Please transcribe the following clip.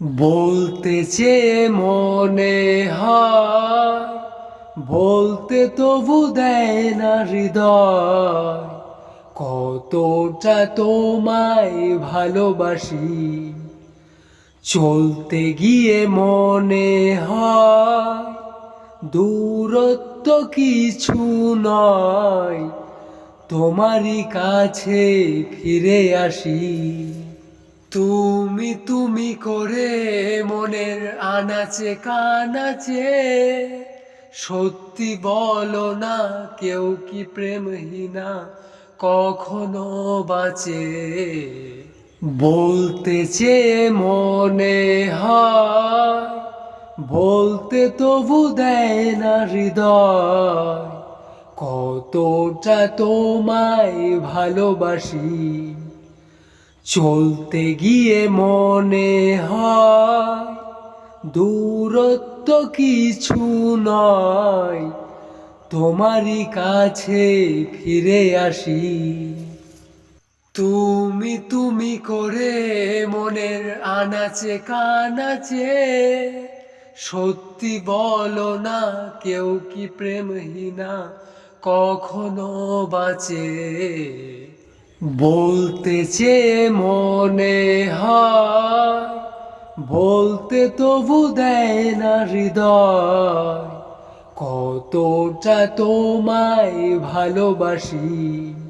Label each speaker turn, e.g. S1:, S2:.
S1: বলতে চেয়ে মনে হয়, বলতে তবু দেয় না হৃদয়। কতটা তোমায় ভালোবাসি, চলতে গিয়ে মনে হয়, দূরত্ব কিছু নয়, তোমারই কাছে ফিরে আসি। তুমি তুমি তুমি করে মনের আনাচে, কানাচে। সত্যি বলো না, কেউ কি প্রেমহীনা, কখনো বাঁচে? বলতে চেয়ে মনে হয়, বলতে তবু দেয় না হৃদয়। কতটা তোমায় ভালোবাসি। চলতে গিয়ে মনে হয় দূরত্ব কিছু নয়। তোমারই কাছে ফিরে আসি। তুমি তুমি করে মনের আনাচে, কানাচে সত্যি বলো না কেউ কি প্রেমহীনা কখনো বাঁচে? বলতে চেয়ে মনে হয় বলতে তবু দেয় না হৃদয়। কতটা তোমায় ভালোবাসি।